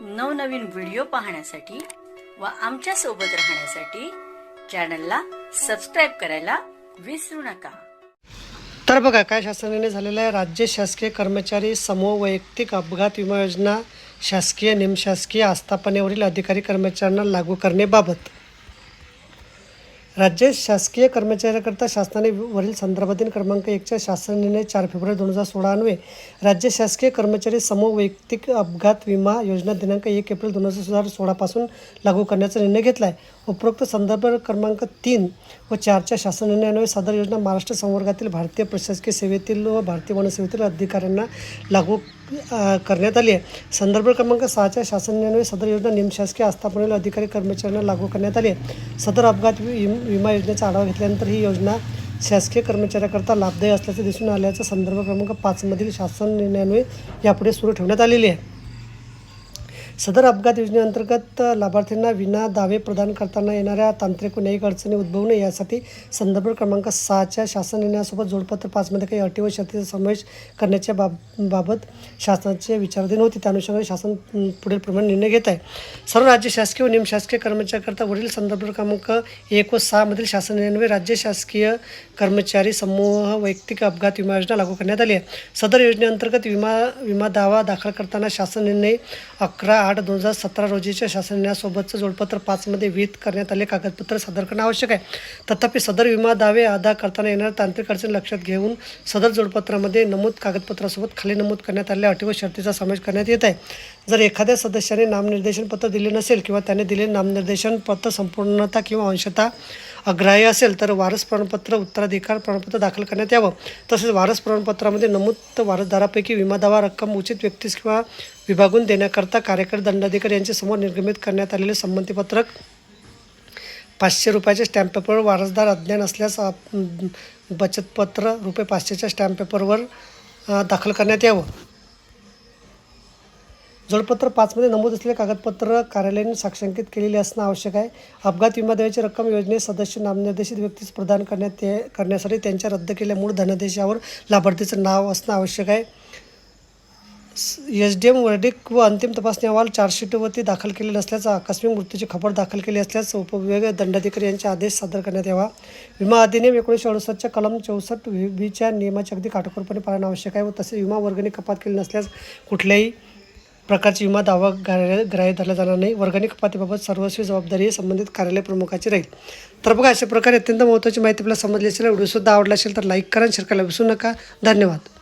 नवनवीन व्हिडिओ पाहण्यासाठी व आमच्यासोबत राहण्यासाठी चॅनलला सबस्क्राईब करायला विसरू नका. तर बघा काय शासनाने झालेलं आहे? राज्य शासकीय कर्मचारी समूह वैयक्तिक अपघात विमा योजना शासकीय निमशासकीय आस्थापनेवरील अधिकारी कर्मचाऱ्यांना लागू करण्याबाबत राज्य शासकीय कर्मचाऱ्याकरता शासनाने वरील संदर्भातील क्रमांक एकच्या शासन निर्णय चार फेब्रुवारी दोन हजार सोळा अन्वे राज्य शासकीय कर्मचारी समूह वैयक्तिक अपघात विमा योजना दिनांक एक एप्रिल दोन हजार सोळापासून लागू करण्याचा निर्णय घेतला आहे उपरोक्त संदर्भ क्रमांक तीन व चारच्या शासन निर्णयान्वये सदर योजना महाराष्ट्र संवर्गातील भारतीय प्रशासकीय सेवेतील व भारतीय वनसेवेतील अधिकाऱ्यांना लागू करण्यात आली आहे. संदर्भ क्रमांक सहाच्या शासन निर्णयान्वये सदर योजना निमशासकीय आस्थापनेला अधिकारी कर्मचाऱ्यांना लागू करण्यात आली आहे. सदर अपघात विमा योजनेचा आढावा घेतल्यानंतर ही योजना शासकीय कर्मचाऱ्याकरता लाभदायी असल्याचे दिसून आल्याचा संदर्भ क्रमांक पाचमधील शासन निर्णयान्वये यापुढे सुरू ठेवण्यात आलेली आहे. सदर अपघात योजनेअंतर्गत लाभार्थींना विना दावे प्रदान करताना येणाऱ्या तांत्रिक व न्यायिक अडचणी उद्भवू नये यासाठी संदर्भ क्रमांक सहाच्या शासन निर्णयासोबत जोडपत्र पाचमध्ये काही अटी व शर्तीचा समावेश करण्याच्या बाब बाबत शासनाचे विचाराधीन होते. त्या अनुषंगाने शासन पुढील प्रमाणे निर्णय घेत आहे. सर्व राज्य शासकीय व निमशासकीय कर्मचाऱ्याकरता वरील संदर्भ क्रमांक एक व सहामधील शासन निर्णय राज्य शासकीय कर्मचारी समूह वैयक्तिक अपघात विमा योजना लागू करण्यात आली आहे. सदर योजनेअंतर्गत विमा विमा दावा दाखल करताना शासन निर्णय अकरा आठ दोन हजार सतरा रोजीच्या शासन जोडपत्र पाचमध्ये विहित करण्यात आले. कागदपत्र सादर करणं आवश्यक आहे. तथापि सदर विमा दावे अदा करताना येणाऱ्या तांत्रिक अडचणी लक्षात घेऊन सदर जोडपत्रामध्ये नमूद कागदपत्रासोबत खाली नमूद करण्यात आलेल्या अटी व शर्तीचा समावेश करण्यात येत आहे. जर एखाद्या सदस्याने नामनिर्देशन पत्र दिले नसेल किंवा त्याने दिले नामनिर्देशन पत्र संपूर्णता किंवा अंशता अग्राह्य असेल तर वारस प्रमाणपत्र उत्तराधिकार प्रमाणपत्र दाखल करण्यात यावं. तसेच वारस प्रमाणपत्रामध्ये नमूद वारसदारापैकी विमा दावा रक्कम उचित व्यक्तीस किंवा विभागून देण्याकरता कार्यकारी दंडाधिकारी यांच्यासमोर निर्गमित करण्यात आलेले संमतीपत्रक पाचशे रुपयाच्या स्टॅम्प पेपरवर वारसदार अज्ञान असल्यास बचतपत्र रुपये पाचशेच्या स्टॅम्प पेपरवर दाखल करण्यात यावं. जोडपत्र पाचमध्ये नमूद असलेले कागदपत्र कार्यालयाने साक्षांकित केलेले असणं आवश्यक आहे. अपघात विमा देण्याची रक्कम योजनेत सदस्य नामनिर्देशित व्यक्तीस प्रदान करण्यात ये करण्यासाठी त्यांच्या रद्द केलेल्या मूळ धनादेशावर लाभार्थीचं नाव असणं आवश्यक आहे. एस डी एम वर्डिक व अंतिम तपासणी अहवाल चार्जशीटवरती दाखल केले नसल्याचा आकस्मिक मृत्यूची खबर दाखल केली असल्यास उपविभाग दंडाधिकारी यांचे आदेश सादर करण्यात यावा. विमा अधिनियम एकोणीसशे अडुसष्टच्या कलम चौसष्ट व्ही बीच्या नियमाचे अगदी काटकोरपणे पाळणं आवश्यक आहे व तसे विमा वर्गणी कपात केली नसल्यास कुठल्याही प्रकारची विमा दावा ग्राह्य ग्राह्य धरला जाणार नाही. वर्गणी कपातीबाबत सर्वस्वी जबाबदारी संबंधित कार्यालय प्रमुखाची राहील. तर बघा अशा प्रकारे अत्यंत महत्त्वाची माहिती आपल्याला समजली असेल व्हिडिओसुद्धा आवडला असेल तर लाईक करा शेअर करायला विसरू नका. धन्यवाद.